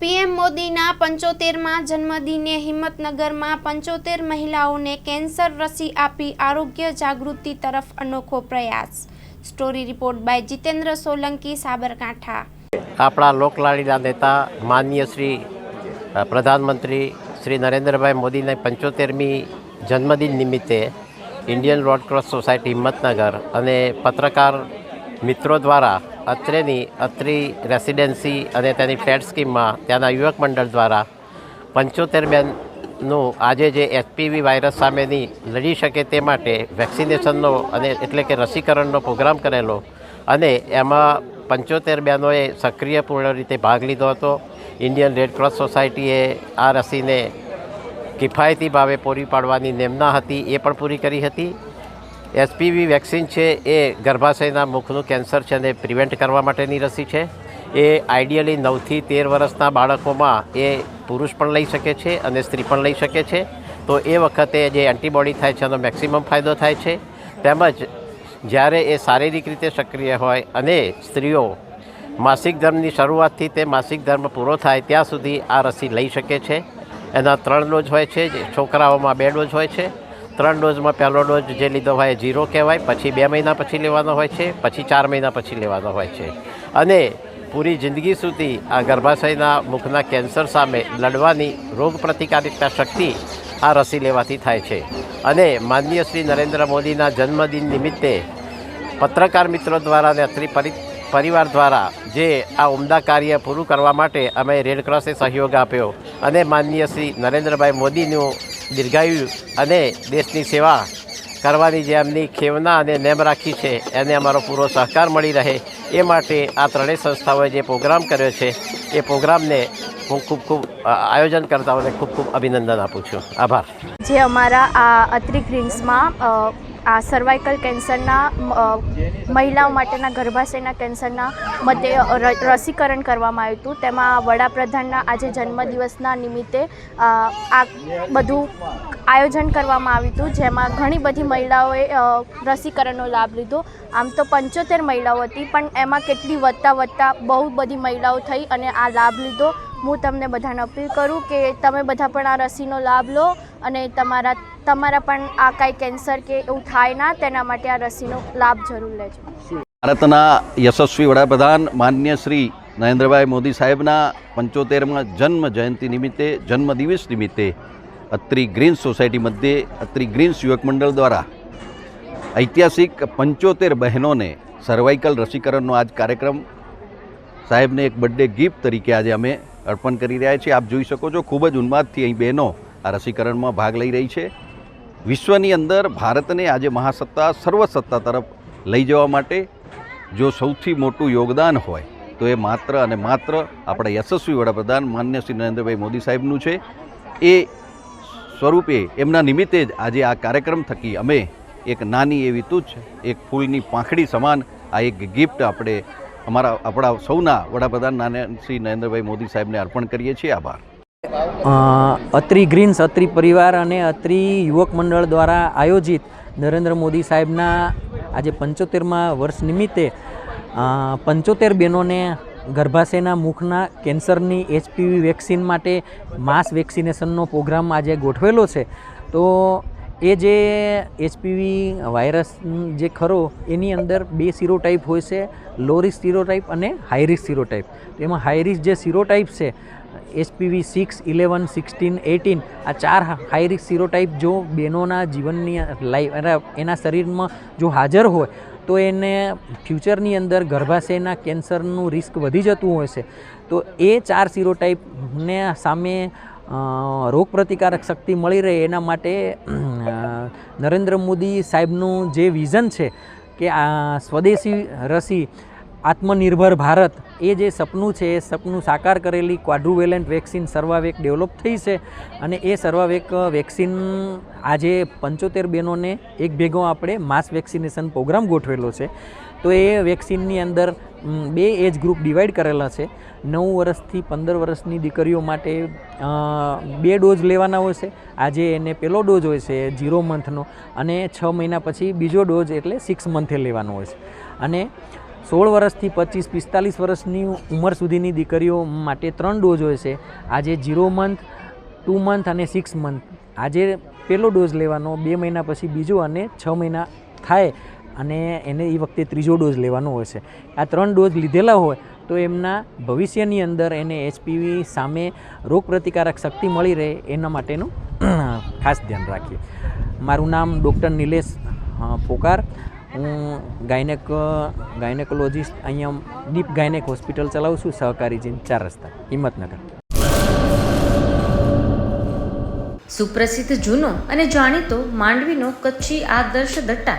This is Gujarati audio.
પીએમ મોદીના પંચોતેરમાં જન્મદિને હિંમતનગરમાં પંચોતેર મહિલાઓને કેન્સર રસી આપી આરોગ્ય જાગૃતિ તરફ અનોખો પ્રયાસ. Story report by Jitendra Solanki, Sabarkantha. આપણા લોકલાડીના નેતા માનનીય શ્રી પ્રધાનમંત્રી શ્રી નરેન્દ્રભાઈ મોદીને પંચોતેરમી જન્મદિન નિમિત્તે Indian Red Cross Society Himmatnagar અને પત્રકાર મિત્રો દ્વારા અત્રેની, અત્રી રેસિડેન્સી અને તેની ફ્લેટ સ્કીમમાં ત્યાંના યુવક મંડળ દ્વારા પંચોતેર બેનનું આજે જે એચપીવી વાયરસ સામેની લડી શકે તે માટે વેક્સિનેશનનો અને એટલે કે રસીકરણનો પ્રોગ્રામ કરેલો અને એમાં પંચોતેર બહેનોએ સક્રિયપૂર્ણ રીતે ભાગ લીધો હતો. ઇન્ડિયન રેડ ક્રોસ સોસાયટીએ આ રસીને કિફાયતી ભાવે પૂરી પાડવાની નેમના હતી, એ પણ પૂરી કરી હતી. એસપીવી વેક્સિન છે એ ગર્ભાશયના મુખનું કેન્સર છે અને પ્રિવેન્ટ કરવા માટેની રસી છે. એ આઈડિયલી નવથી તેર વર્ષના બાળકોમાં એ પુરુષ પણ લઈ શકે છે અને સ્ત્રી પણ લઈ શકે છે. તો એ વખતે જે એન્ટીબોડી થાય છે એનો મેક્સિમમ ફાયદો થાય છે. તેમજ જ્યારે એ શારીરિક રીતે સક્રિય હોય અને સ્ત્રીઓ માસિક ધર્મની શરૂઆતથી તે માસિક ધર્મ પૂરો થાય ત્યાં સુધી આ રસી લઈ શકે છે. એના ત્રણ ડોઝ હોય છે છોકરાઓમાં બે ડોઝ હોય છે. ત્રણ ડોઝમાં પહેલો ડોઝ જે લીધો હોય ઝીરો કહેવાય, પછી બે મહિના પછી લેવાનો હોય છે, પછી ચાર મહિના પછી લેવાનો હોય છે. અને પૂરી જિંદગી સુધી આ ગર્ભાશયના મુખના કેન્સર સામે લડવાની રોગ પ્રતિકારિકતા શક્તિ આ રસી લેવાથી થાય છે. અને માનનીય શ્રી નરેન્દ્ર મોદીના જન્મદિન નિમિત્તે પત્રકાર મિત્રો દ્વારા અને અત્રી પરી, પરિવાર દ્વારા જે આ ઉમદા કાર્ય પૂરું કરવા માટે અમે રેડ ક્રોસે સહયોગ આપ્યો. અને માનનીય શ્રી નરેન્દ્રભાઈ મોદીનું દીર્ઘાયુ અને દેશની સેવા કરવાની જે એમની ખેવના અને નેમ રાખી છે એને અમારો પૂરો સહકાર મળી રહે. એ માટે આ ત્રણેય સંસ્થાઓએ જે પ્રોગ્રામ કર્યો છે એ પ્રોગ્રામને હું ખૂબ ખૂબ આયોજન કરતાઓને ખૂબ ખૂબ અભિનંદન આપું છું. આભાર. જે અમારા આ અત્રિક ગ્રીન્સમાં અ, આ સર્વાઇકલ કેન્સરના મહિલાઓ માટેના, ગર્ભાશયના કેન્સરના મતે રસીકરણ કરવામાં આવ્યું હતું. તેમાં વડાપ્રધાનના આજે જન્મદિવસના નિમિત્તે આ બધું આયોજન કરવામાં આવ્યું હતું, જેમાં ઘણી બધી મહિલાઓએ રસીકરણનો લાભ લીધો. આમ તો પંચોતેર મહિલાઓ હતી, પણ એમાં કેટલી વધતા વધતા બહુ બધી મહિલાઓ થઈ અને આ લાભ લીધો. હું તમને બધાને અપીલ કરું કે તમે બધા પણ આ રસીનો લાભ લો. અને તમારા તમારા પણ આ કાંઈ કેન્સર કે એવું થાય ના, તેના માટે આ રસીનો લાભ જરૂર લેજો. ભારતના યશસ્વી વડાપ્રધાન માન્ય શ્રી નરેન્દ્રભાઈ મોદી સાહેબના પંચોતેરમાં જન્મ જયંતિ નિમિત્તે, જન્મદિવસ નિમિત્તે અત્રી ગ્રીન્સ સોસાયટી મધ્યે, અત્રી ગ્રીન્સ યુવક મંડળ દ્વારા ઐતિહાસિક પંચોતેર બહેનોને સર્વાઇકલ રસીકરણનો આજ કાર્યક્રમ સાહેબને એક બર્થડે ગિફ્ટ તરીકે આજે અમે અર્પણ કરી રહ્યા છીએ. આપ જોઈ શકો છો, ખૂબ જ ઉન્માદથી અહીં બહેનો આ રસીકરણમાં ભાગ લઈ રહી છે. વિશ્વની અંદર ભારતને આજે મહાસત્તા, સર્વસત્તા તરફ લઈ જવા માટે જો સૌથી મોટું યોગદાન હોય, તો એ માત્ર અને માત્ર આપણા યશસ્વી વડાપ્રધાન માન્ય શ્રી નરેન્દ્રભાઈ મોદી સાહેબનું છે. એ સ્વરૂપે, એમના નિમિત્તે જ આજે આ કાર્યક્રમ થકી અમે એક નાની એવી તુચ્છ, એક ફૂલની પાંખડી સમાન આ એક ગિફ્ટ આપણે અમારા, આપણા સૌના વડાપ્રધાન નાના શ્રી નરેન્દ્રભાઈ મોદી સાહેબને અર્પણ કરીએ છીએ. આભાર. અત્રી ગ્રીન્સ, અત્રી પરિવાર અને અત્રી યુવક મંડળ દ્વારા આયોજિત નરેન્દ્ર મોદી સાહેબના આજે પંચોતેરમાં વર્ષ નિમિત્તે પંચોતેર બહેનોને ગર્ભાશયના મુખના કેન્સરની એચપીવી વેક્સિન માટે માસ વેક્સિનેશનનો પ્રોગ્રામ આજે ગોઠવેલો છે. તો એ જે એચપીવી વાયરસ જે ખરો, એની અંદર બે સિરોટાઈપ હોય છે, લો રિસ્ક સિરોટાઈપ અને હાઈ રિસ્ક સિરોટાઈપ તો એમાં હાઈ રિસ્ક જે સિરોટાઈપ છે, HPV six, eleven, sixteen eighteen આ ચાર હાઈ રિસ્ક સિરોટાઈપ જો બહેનોના જીવનની લાઈફ એના શરીરમાં જો હાજર હોય, તો એને ફ્યુચરની અંદર ગર્ભાશયના કેન્સરનું રિસ્ક વધી જતું હોય છે. તો એ ચાર સિરોટાઈપને સામે રોગપ્રતિકારક શક્તિ મળી રહે એના માટે નરેન્દ્ર મોદી સાહેબનું જે વિઝન છે કે આ સ્વદેશી રસી, આત્મનિર્ભર ભારત, એ જે સપનું છે, એ સપનું સાકાર કરેલી ક્વાડ્રુવેલેન્ટ વેક્સિન સર્વાવેક ડેવલપ થઈ છે અને એ સર્વાવેક વેક્સિન આજે પંચોતેર બહેનોને એક ભેગો આપણે માસ વેક્સિનેશન પ્રોગ્રામ ગોઠવેલો છે. તો એ વેક્સિનની અંદર બે એજ ગ્રુપ ડિવાઈડ કરેલા છે. નવ વર્ષથી પંદર વર્ષની દીકરીઓ માટે બે ડોઝ લેવાના હોય છે. આજે એને પહેલો ડોઝ હોય છે, ઝીરો મંથનો. અને છ મહિના પછી બીજો ડોઝ એટલે સિક્સ મંથે લેવાનો હોય છે. અને સોળ વર્ષથી પચીસ, પિસ્તાલીસ વર્ષની ઉંમર સુધીની દીકરીઓ માટે ત્રણ ડોઝ હોય છે. આજે ઝીરો મંથ, ટુ મંથ અને સિક્સ મંથ. આજે પહેલો ડોઝ લેવાનો, બે મહિના પછી બીજો અને છ મહિના થાય. અને એને એ વખતે ત્રીજો ડોઝ લેવાનો હોય છે. આ ત્રણ ડોઝ લીધેલા હોય તો એમના ભવિષ્યની અંદર એને એચપીવી સામે રોગપ્રતિકારક શક્તિ મળી રહે એના માટેનું ખાસ ધ્યાન રાખીએ. મારું નામ ડૉક્ટર નિલેશ પોકાર. હું ગાયનેક ગાયનેકોલોજીસ્ટ અહીંયા ડીપ ગાયનેક હોસ્પિટલ ચલાવું છું. સહકારી જીન ચાર રસ્તા, હિંમતનગર. સુપ્રસિદ્ધ જૂનો અને જાણીતો માંડવીનો કચ્છી આદર્શ દટ્ટા